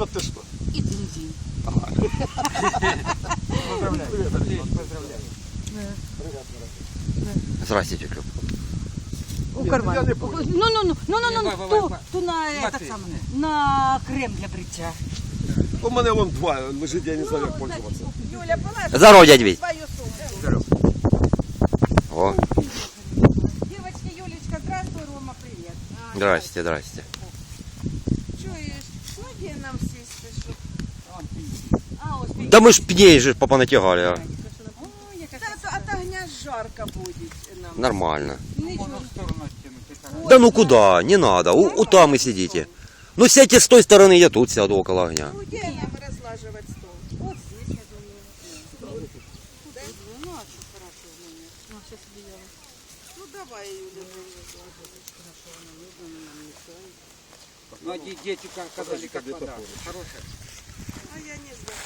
Что ты что? и бензин. Здрасте, тетя Люб. У понял. Ну, ну, ну, ну, ну, ну, ну, ту, на этот самый, на крем для бритья. У мене вон два лежить, я не знаю, як пользуватися. Юля, положи Здорово, дядь Вить. свою сумку. О, Девочки, Юлечка, здравствуй, Рома, привет. здрасте, здрасте. Чуєш, ну де нам сісти, щоб... А, ось пі- Да мы ж пней же понатягали. а. Ой, яка Та, та, от огня жарко буде нам. Нормально. Нічого. Можно в сторону оттянуть. это Да ну куда, не надо, у, у там и сидите. Ну сядьте с той стороны, я тут сяду около огня. Ну, де нам розлажувати стол? Вот здесь, я думаю. Куди? Ну, а що хорошо в мене? Ну, сейчас сделаю. Ну, давай, Юля. Ну, а де- дети как- сказали, как вода. Хорошая.